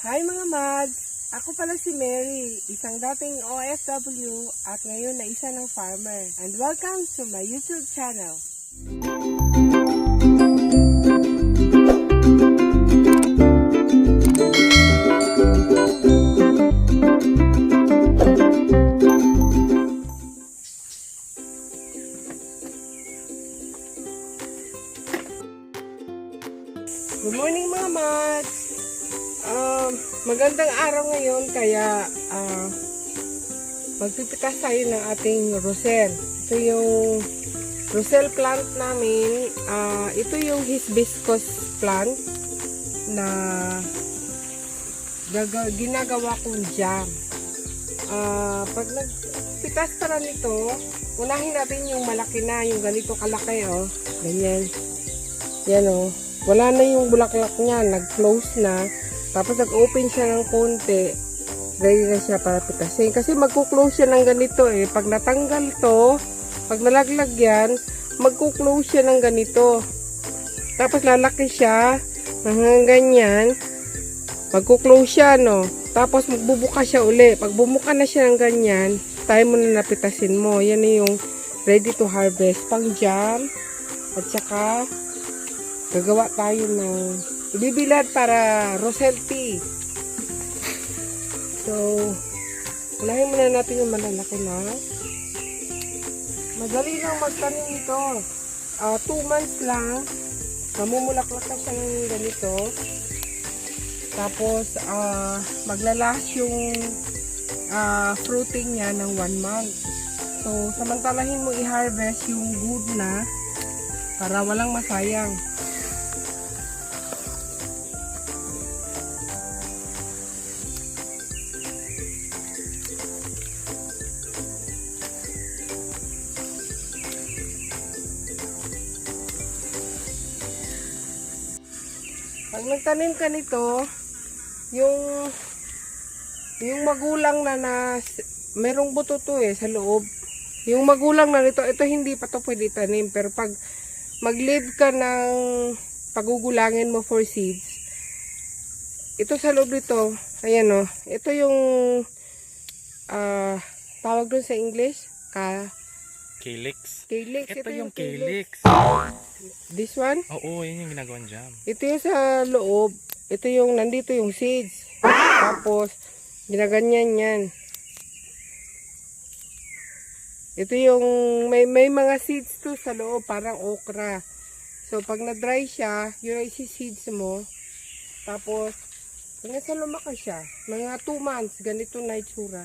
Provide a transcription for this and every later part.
Hi mga mads! Ako pala si Mary, isang dating OFW at ngayon na isa ng farmer. And welcome to my YouTube channel. Magandang araw ngayon kaya ah, magpipitas tayo ng ating rosel. Ito yung rosel plant namin. Ah, ito yung hibiscus plant na ginagawa kong jam. Ah, pag nagpitas para nito, unahin natin yung malaki na, yung ganito kalaki oh. Ganyan. Yan oh. Wala na yung bulaklak niya, nag-close na. Tapos nag-open siya ng konti. Ready na siya para pitasin. Kasi magkuklose siya ng ganito eh. Pag natanggal to, pag nalaglag yan, magkuklose siya ng ganito. Tapos lalaki siya, hanggang ganyan. Magkuklose siya, no? Tapos magbubuka siya uli. Pag bumuka na siya ng ganyan, tayo mo na napitasin mo. Yan na yung ready to harvest. Pang jam. At saka, gagawa tayo ng ibibilad para rosel tea. So, unahin muna natin yung malalaki na. Madali lang magtanim ito. Ah, two months lang. Mamumulaklak na siya ng ganito. Tapos, ah, maglalas yung ah, fruiting niya ng one month. So, samantalahin mo i-harvest yung good na para walang masayang. Nagtanim ka nito, yung yung magulang na na merong buto to eh sa loob. Yung magulang na nito, ito hindi pa to pwede tanim. Pero pag mag-leave ka ng pagugulangin mo for seeds, ito sa loob nito, ayan o, ito yung ah tawag doon sa English, ka, Calyx. calyx. Ito, yung calyx. This one? Oo, yun yung ginagawang jam. Ito yung sa loob. Ito yung, nandito yung seeds. Tapos, ginaganyan yan. Ito yung, may, may mga seeds to sa loob, parang okra. So, pag na-dry siya, yun ay seeds mo. Tapos, hanggang sa lumaki siya, mga 2 months, ganito na itsura.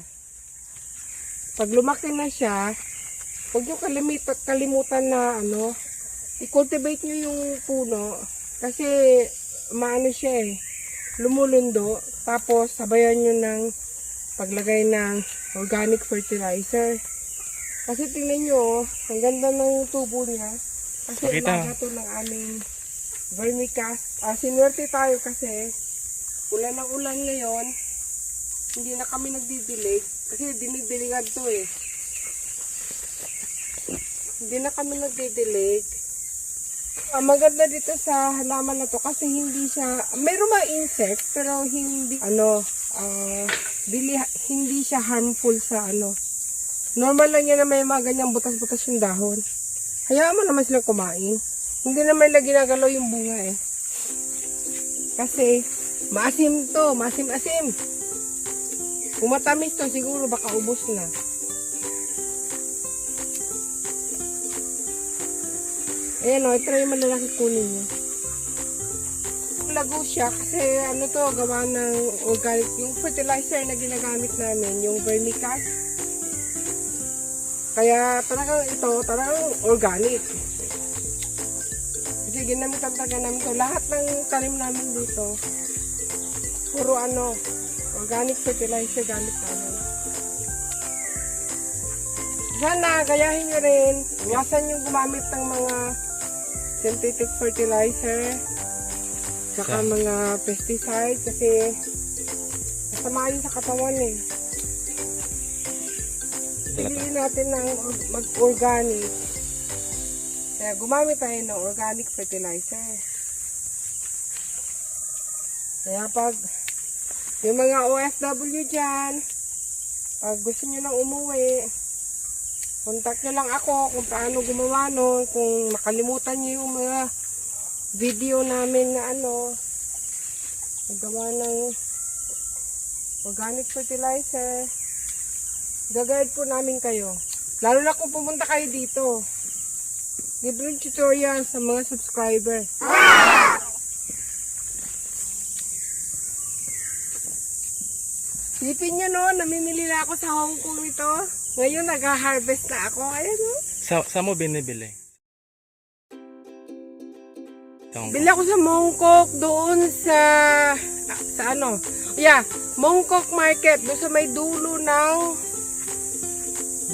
Pag lumaki na siya, huwag nyo kalimut- kalimutan na ano, i-cultivate nyo yung puno kasi maano siya eh, lumulundo. Tapos sabayan nyo ng paglagay ng organic fertilizer. Kasi tingnan nyo, oh, ang ganda ng tubo niya. Kasi Pakita. umaga to ng aming vermicast. Ah, sinuwerte tayo kasi ulan ng ulan ngayon. Hindi na kami nagdidilig. Kasi dinidiligan to eh. Hindi na kami nagdidilig. Ang maganda dito sa halaman na to kasi hindi siya, mayroong mga insect pero hindi, ano, ah, dili, hindi siya harmful sa ano. Normal lang yan na may mga ganyang butas-butas yung dahon. Hayaan mo naman silang kumain. Hindi naman nila ginagalaw yung bunga eh. Kasi, maasim to, maasim-asim. Kung matamis to, siguro baka ubos na. Ayan o, ito na yung malalaki kunin niya. Lago siya kasi ano to, gawa ng organic, yung fertilizer na ginagamit namin, yung vermicast. Kaya talagang ito, talagang organic. Kasi ginamit ang taga namin to. Lahat ng tanim namin dito, puro ano, organic fertilizer gamit namin. Sana, gayahin nyo rin. Iwasan nyo gumamit ng mga synthetic fertilizer saka Sa- mga pesticide kasi masama yun sa katawan eh. Piliin natin ng or- mag-organic. Kaya gumamit tayo ng organic fertilizer. Kaya pag Yung mga OFW dyan, pag gusto nyo nang umuwi, contact nyo lang ako kung paano gumawa nun, kung makalimutan nyo yung mga video namin na ano, nagawa ng organic fertilizer. Gagayad po namin kayo. Lalo na kung pumunta kayo dito. Libreng tutorial sa mga subscriber. Sipin nyo no, namimili na ako sa Hong Kong nito. Ngayon nag-harvest na ako. Ayan no. Sa, sa mo binibili? Sa Bili ako sa Mongkok doon sa ah, sa ano? Yeah, Mongkok Market doon sa may dulo ng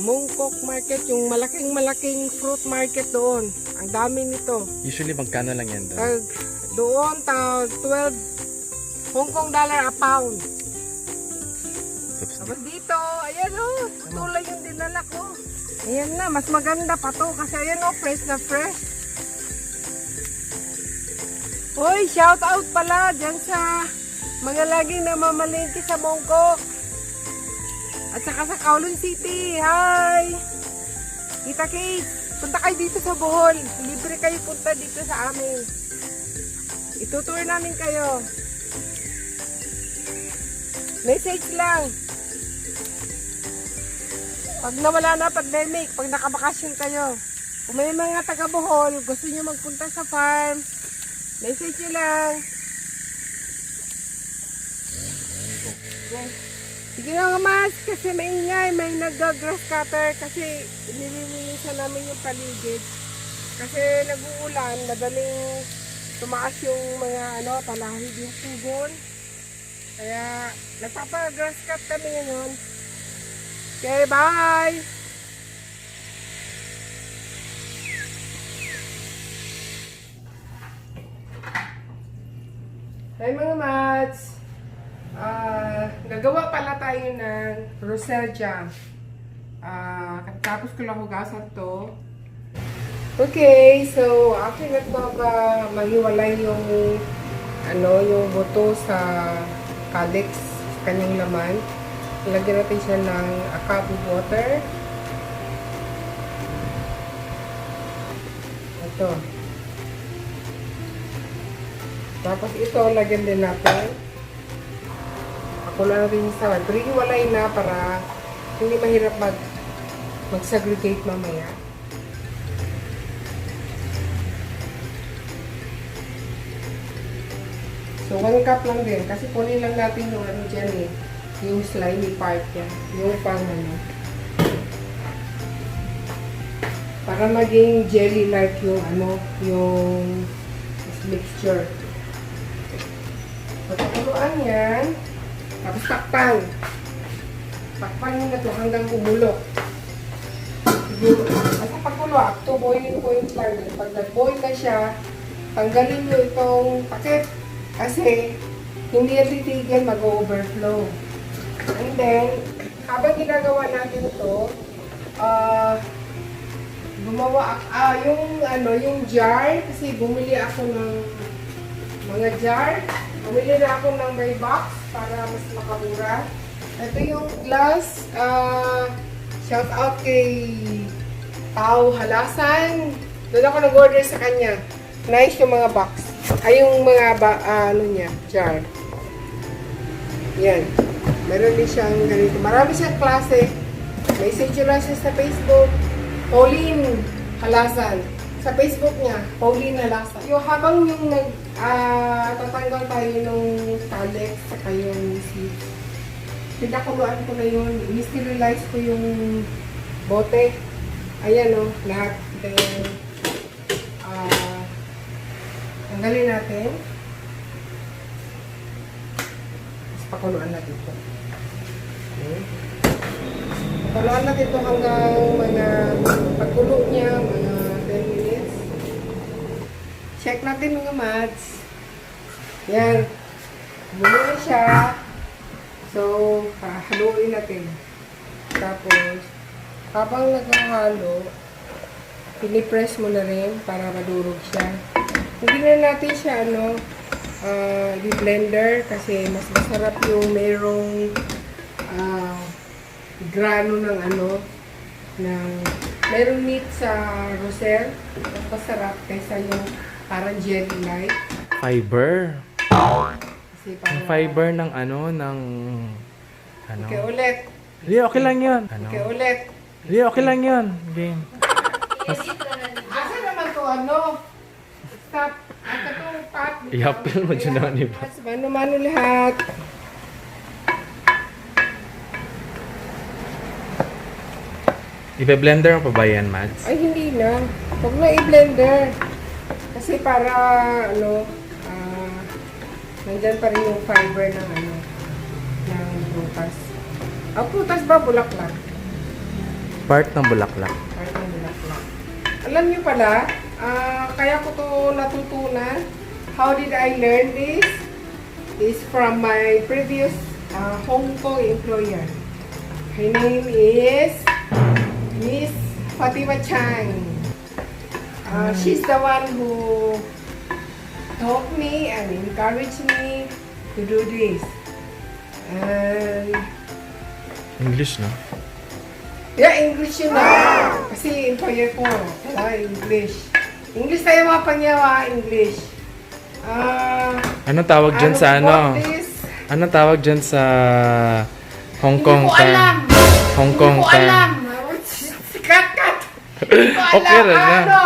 Mongkok Market, yung malaking malaking fruit market doon. Ang dami nito. Usually magkano lang yan doon? Tag doon tag 12 Hong Kong dollar a pound. O, oh, tulay yung dinala ko. Ayan na, mas maganda pa to kasi ayan o, fresh na fresh. Hoy, shout out pala dyan sa mga laging namamalengke sa Mongkok. At saka sa Kowloon City. Hi! Kita Kate, punta kayo dito sa Bohol. Libre kayo punta dito sa amin. Itutour namin kayo. Message lang. Pag nawala na pandemic, pag nakabakasyon kayo, kung may mga taga Bohol, gusto nyo magpunta sa farm, message nyo lang. Yan. Sige nga mas, kasi may ingay, may nag-grass cutter, kasi nililinisan namin yung paligid. Kasi nag-uulan, madaling tumaas yung mga ano, talahid yung pugon. Kaya nagpapa-grass cut kami ngayon. Okay, bye! Hi mga mats! Ah, nagawa pala tayo ng rosel jam. Ah, tapos ko lang hugasan to. Okay, so after nagbaga maghiwalay yung ano, yung buto sa calyx, kanyang laman. Lagyan natin siya ng a cup of water. Ito. Tapos ito, lagyan din natin. Ako lang rin sa Hiwalay na para hindi mahirap mag mag-segregate mamaya. So, one cup lang din. Kasi kunin lang natin yung ano dyan eh. Yung slimy part yan. Yung pang ano. Para maging jelly-like yung ano, yung mixture. Pagkakuluan yan. Tapos takpan. Takpan nyo na to hanggang kumulok. Siguro, basta pagkulo, up to boiling point lang. Pag nag-boil na siya, tanggalin nyo itong takip. Kasi, hindi yan titigil mag-overflow. And then, habang ginagawa natin ito, ah, gumawa, ak- ah, yung, ano, yung jar, kasi bumili ako ng mga jar. Bumili na ako ng may box para mas makamura. Ito yung glass, ah, shout out kay Pau Halasan. Doon ako nag-order sa kanya. Nice yung mga box. Ay, yung mga, ba, ah, ano niya, jar. Yan. Meron din siyang ganito. Marami siyang klase. Message nyo lang siya sa Facebook. Pauline Halasan. Sa Facebook niya, Pauline Halasan. Yung habang yung nag, ah, tatanggal tayo nung calyx sa yung seeds. Pinakuluan ko na yun. Misterilize ko yung bote. Ayan o, lahat. Then, ah, tanggalin natin. Tapos pakuluan natin ito. Okay. Pakuluan natin ito hanggang mga pagkulo niya, mga 10 minutes. Check natin mga mats. Yan. Bulo siya. So, haluin natin. Tapos, habang naghahalo, pinipress mo na rin para madurog siya. Hindi na natin siya, ano, ah, i-blender kasi mas masarap yung merong ah, grano ng ano, ng merong meat sa rosel. Mas masarap kaysa yung parang jelly-like. Fiber. Kasi Ang parang, fiber ng ano, ng... Ano? Okay, ulit. Hindi, okay lang yun. Ano? Okay, ulit. Hindi, okay lang yun. Game. Asa naman to ano? Stop. Asa to pat. Iapil mo dyan naman iba. Mano-mano lahat. Ibe-blender mo pa ba yan, Mads? Ay, hindi na. Huwag na i-blender. Kasi para, ano, ah, nandyan pa rin yung fiber ng, ano, ng prutas. Ah, prutas ba? Bulaklak. Part ng bulaklak. Part ng bulaklak. Alam niyo pala, ah, kaya ko to natutunan. How did I learn this? Is from my previous ah, Hong Kong employer. Her name is Fatima Chang. Uh, she's the one who taught me and encouraged me to do this. And English, no? yeah, English yun na. Kasi employer ko, wala English. English tayo mga pangyawa, English. Ah, Anong tawag dyan sa what ano? is- Anong tawag dyan sa Hong Kong Hindi ko alam. Hong Kong Hindi ko alam cut. Hindi ko alam. Okay na. Ano?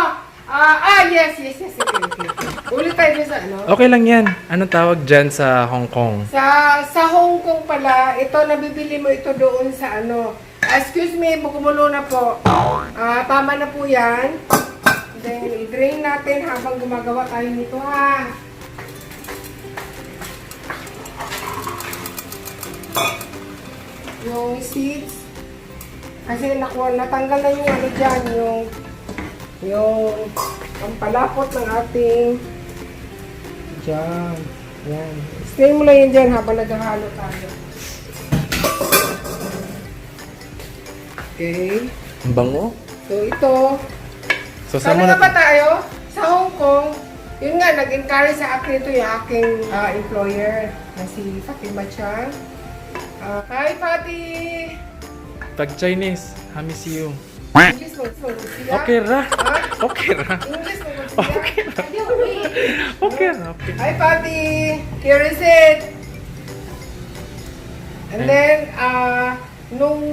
Ah, ah, yes, yes, yes. Okay, okay. Ulit tayo dun sa ano. Okay lang yan. Anong tawag dyan sa Hong Kong? Sa sa Hong Kong pala, ito nabibili mo ito doon sa ano. Excuse me, bukumulo na po. Ah, tama na po 'yan. Then i-drain natin habang gumagawa tayo nito ha. Yung seeds. Kasi nakuha, natanggal na yung ano dyan, yung yung pampalapot ng ating Diyan. Yan. Stay mo lang yan dyan habang naghahalo tayo. Okay. Ang bango? So, ito. So, saan nga ba na... tayo? Sa Hong Kong, yun nga, nag-encourage sa akin ito yung aking ah, employer na si Fatima Chan. Ah, hi, Pati! Pag Chinese, you. English mo, mo? Okay ra. Okay ra. English mo? Okay. Okay ra. Okay. Hi, Patty! Here is it! And then, ah, nung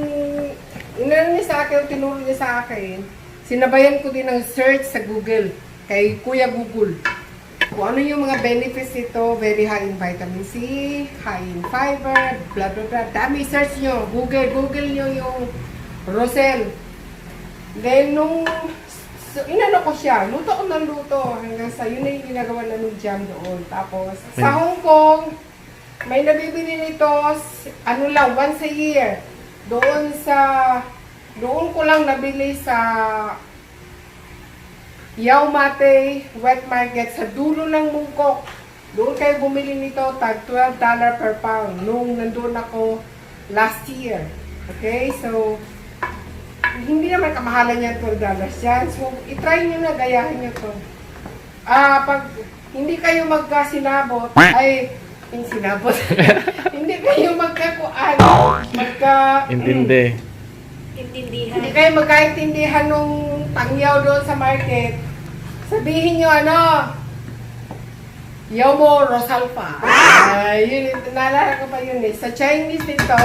inano niya sa akin, tinuro niya sa akin, sinabayan ko din ng search sa Google, kay Kuya Google. Kung ano yung mga benefits nito, very high in vitamin C, high in fiber, blah blah blah. Dami, search nyo. Google, Google nyo yung Rosel. Then, nung so, inano ko siya, luto ko ng luto hanggang sa yun na yung ginagawa namin jam doon. Tapos, sa Hong Kong, may nabibili nito, ano lang, once a year. Doon sa, doon ko lang nabili sa Yao Mate Wet Market sa dulo ng Mungkok. Doon kayo bumili nito, tag $12 per pound nung nandun ako last year. Okay, so hindi naman kamahalan yan $12 yan. So, itry nyo na, gayahin nyo to. Ah, pag hindi kayo magkasinabot, ay, yung sinabot, hindi kayo magkakuan, magka, Intindi. hindi kayo magkaintindihan nung tangyaw doon sa market, sabihin nyo ano, Yaw mo, Rosalpa. Ay, yun, naalala ko pa yun eh. Sa Chinese nito,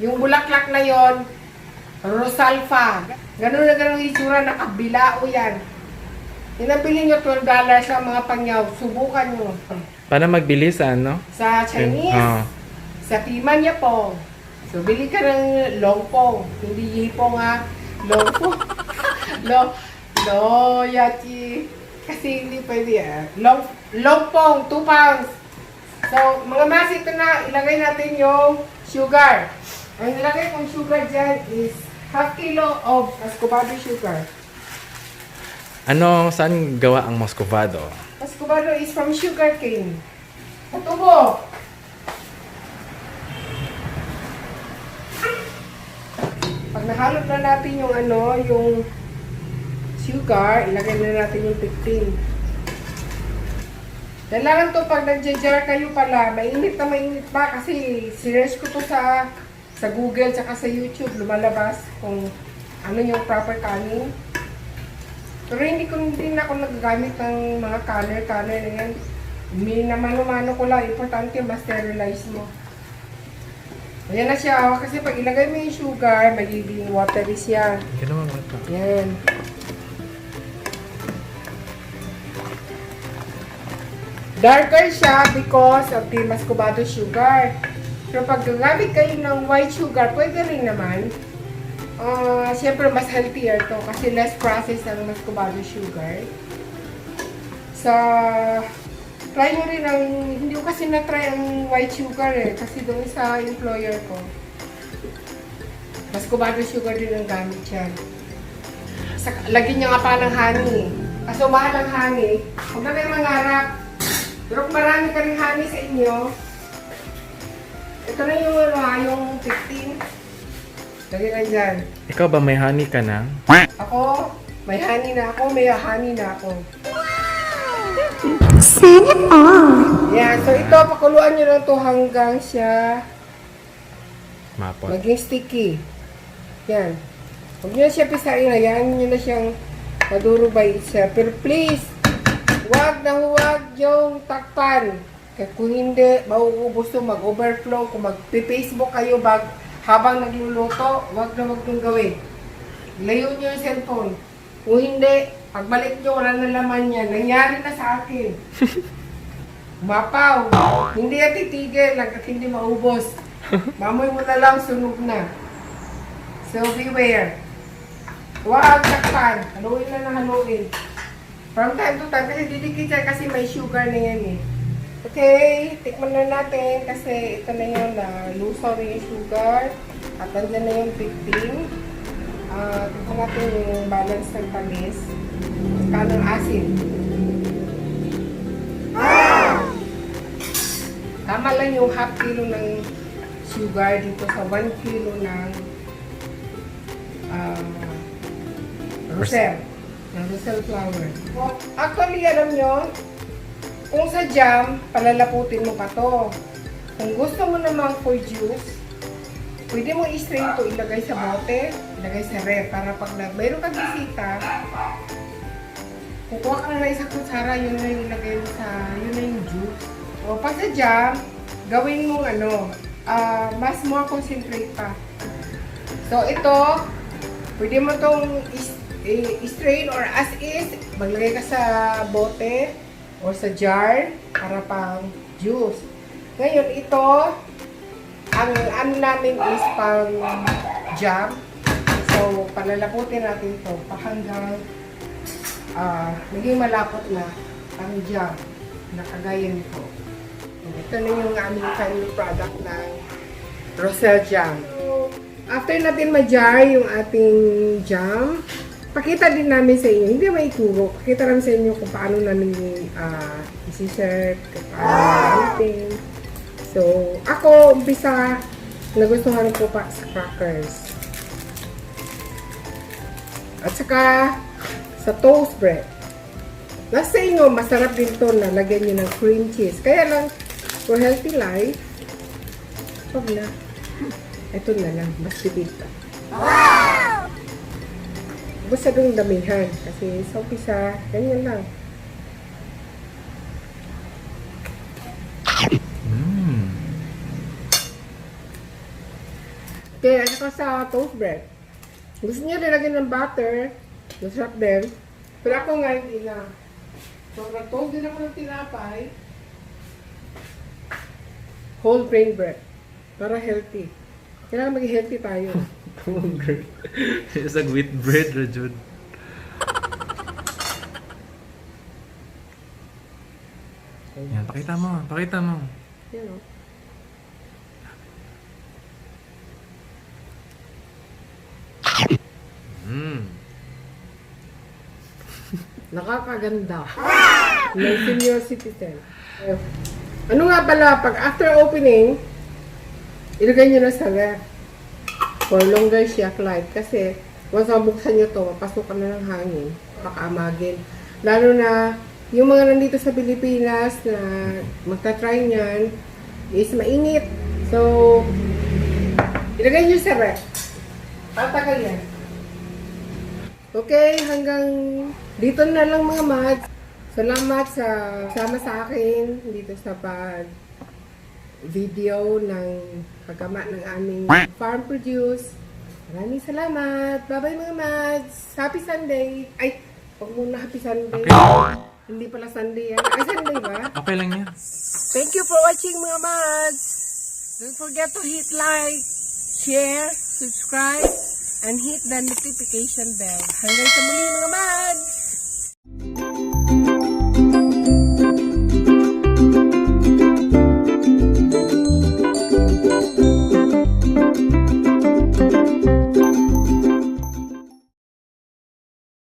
yung bulaklak na yon Rosalfa. Ganun na ganun itsura, nakabilao yan. Inabili nyo $12 sa mga pangyaw, subukan nyo. Paano magbili sa ano? Sa Chinese, Ah. sa Timan niya po. So, bili ka ng longpong. Hindi yipong ha. Longpong. Lo, lo, yachi. Kasi hindi pwede ah. Long, longpong, 2 pounds. So, mga mas, ito na. Ilagay natin yung sugar. Ang ilagay kong sugar dyan is half kilo of ascobado sugar. Ano, saan gawa ang Moscovado? Ascobado is from sugar cane. Tutubo. Pag nahalot na natin yung ano, yung sugar, ilagay na natin yung 15. Kailangan to pag nagja-jar kayo pala, mainit na mainit pa kasi sinerge ko to sa sa Google tsaka sa YouTube lumalabas kung ano yung proper canning. Pero hindi ko hindi na ako nagagamit ng mga color-color na yan. Minamano-mano ko lang. Importante ma-sterilize mo. Ayan na siya. Oh, kasi pag ilagay mo yung sugar, magiging watery siya. Yan. Darker siya because of the muscovado sugar. Pero pag gagamit kayo ng white sugar, pwede rin naman. Ah, Siyempre, mas healthier to kasi less processed ang muscovado sugar. Sa try nyo rin ang, hindi ko kasi na-try ang white sugar eh, kasi doon sa employer ko. Muscovado sugar din ang gamit yan. Sa, lagyan niya nga pa ng honey. Kaso mahal ang honey. Huwag na kayo mangarap. Pero kung marami ka rin honey sa inyo, ito na yung, ano, ah, yung 15. Lagyan lang dyan. Ikaw ba may honey ka na? Ako, may honey na ako, may honey na ako. Yan, so ito, pakuluan nyo lang to hanggang siya Mapot. maging sticky. Yan. Huwag nyo na siya pisain, hayaan nyo na siyang maduro by itself. Pero please, huwag na huwag yung takpan. Kaya kung hindi, mauubos to, mag-overflow. Kung mag-Facebook kayo bag, habang nagluluto, huwag na huwag nung gawin. Layo nyo yung cellphone. Kung hindi, pagbalik nyo, wala na laman yan. Nangyari na sa akin. Mapaw. Hindi yan titigil hanggat hindi maubos. Mamoy mo na lang, sunog na. So beware. Huwag takpan. Haluin na ng haluin. From time to time, kasi didikit yan kasi may sugar na yan eh. Okay, tikman na natin kasi ito na yun na lusaw na yung sugar. At nandiyan na yung 15. Ah, tignan natin yung balance ng tamis. Saka ng asin. Tama lang yung half kilo ng sugar dito sa 1 kilo ng uh, rosel. Ng rosel flour. Actually, alam nyo, kung sa jam, palalaputin mo pa to. Kung gusto mo namang for juice, pwede mo i-strain to, ilagay sa bote, ilagay sa ref, para pag mayroon kang bisita, kukuha ka na isang kutsara, yun na yung ilagay mo sa, yun na yung juice. O pag sa jam, gawin mong ano, ah, mas more concentrate pa. So ito, pwede mo tong i- i-strain or as is, maglagay ka sa bote or sa jar para pang juice. Ngayon ito, ang ano namin is pang jam. So, palalaputin natin ito hanggang ah maging malapot na ang jam na kagaya nito. Ito na yung aming final product ng Rosel Jam. After natin ma-jar yung ating jam, pakita din namin sa inyo, hindi may ituro, pakita namin sa inyo kung paano namin uh, isi-serve, kung paano namin So, ako, umpisa, nagustuhan ko pa sa crackers. At saka, sa toast bread. Nasa inyo, masarap din to na lagyan nyo ng cream cheese. Kaya lang, for healthy life, wag na. Ito na lang, mas pa. Wow! Basta dong damihan. Kasi sa umpisa, ganyan lang. Mm. Kaya saka sa toast bread. Gusto niya nilagyan ng butter. Masarap din. Pero ako nga hindi na. So, nag-toast din ako ng tinapay. Whole grain bread. Para healthy. Kailangan maging healthy tayo. It's like wheat bread, Rajun. Yan, pakita mo, pakita mo. Yan o. Mm. Nakakaganda. ng senior citizen. Ano nga pala, pag after opening, ilagay nyo na sa ref for longer shelf life. Kasi, once mabuksan nyo to, mapasok ka na ng hangin, baka amagin. Lalo na, yung mga nandito sa Pilipinas na magta-try niyan is mainit. So, ilagay nyo sa rep. Tatagal yan. Okay, hanggang dito na lang mga mads. Salamat sa sama sa akin dito sa pag video ng pagkama ng aming farm produce. Maraming salamat. Bye-bye mga mads. Happy Sunday. Ay, huwag muna happy Sunday. Hindi pala Sunday yan. Ay, Sunday ba? Okay lang yan. Thank you for watching mga mads. Don't forget to hit like, share, subscribe, and hit the notification bell. Hanggang sa muli mga mads!